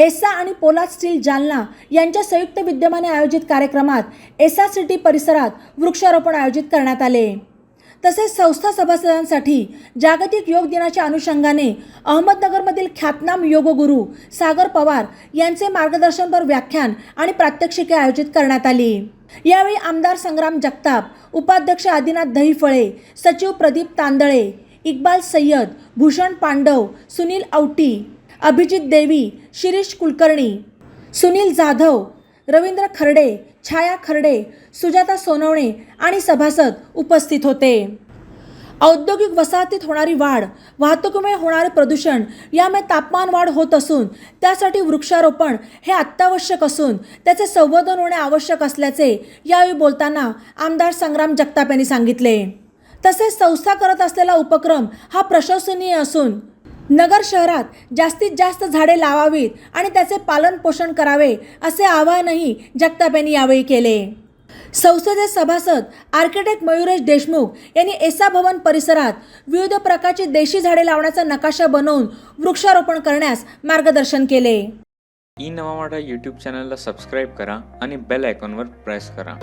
एसा आणि पोलाद स्टील जालना यांच्या संयुक्त विद्यमाने आयोजित कार्यक्रमात एसा सिटी परिसरात वृक्षारोपण आयोजित करण्यात आले. तसेच संस्था सभासदांसाठी जागतिक योग दिनाच्या अनुषंगाने अहमदनगरमधील ख्यातनाम योगगुरू सागर पवार यांचे मार्गदर्शनपर व्याख्यान आणि प्रात्यक्षिके आयोजित करण्यात आली. यावेळी आमदार संग्राम जगताप उपाध्यक्ष आदिनाथ दहीफळे सचिव प्रदीप तांदळे इक्बाल सय्यद भूषण पांडव सुनील औटी अभिजित देवी शिरीष कुलकर्णी सुनील जाधव रवींद्र खर्डे छाया खर्डे सुजाता सोनवणे आणि सभासद उपस्थित होते. औद्योगिक वसाहतीत होणारी वाढ वाहतुकीमुळे होणारे प्रदूषण यामुळे तापमान वाढ होत असून त्यासाठी वृक्षारोपण हे अत्यावश्यक असून त्याचे संवर्धन होणे आवश्यक असल्याचे यावेळी बोलताना आमदार संग्राम जगताप यांनी सांगितले. तसेच संस्था करत असलेला उपक्रम हा प्रशंसनीय असून नगर शहरात जास्तीत जास्त झाडे लावावीत आणि त्याचे पालन पोषण करावे असे आवाहनही जगताप यांनी यावेळी केले. संसदेत सभासद आर्किटेक्ट मयुरेश देशमुख यांनी एसा भवन परिसरात विविध प्रकारची देशी झाडे लावण्याचा नकाशा बनवून वृक्षारोपण करण्यास मार्गदर्शन केले. ई नवा यूट्यूब चॅनलला सबस्क्राईब करा आणि बेल आयकॉनवर प्रेस करा.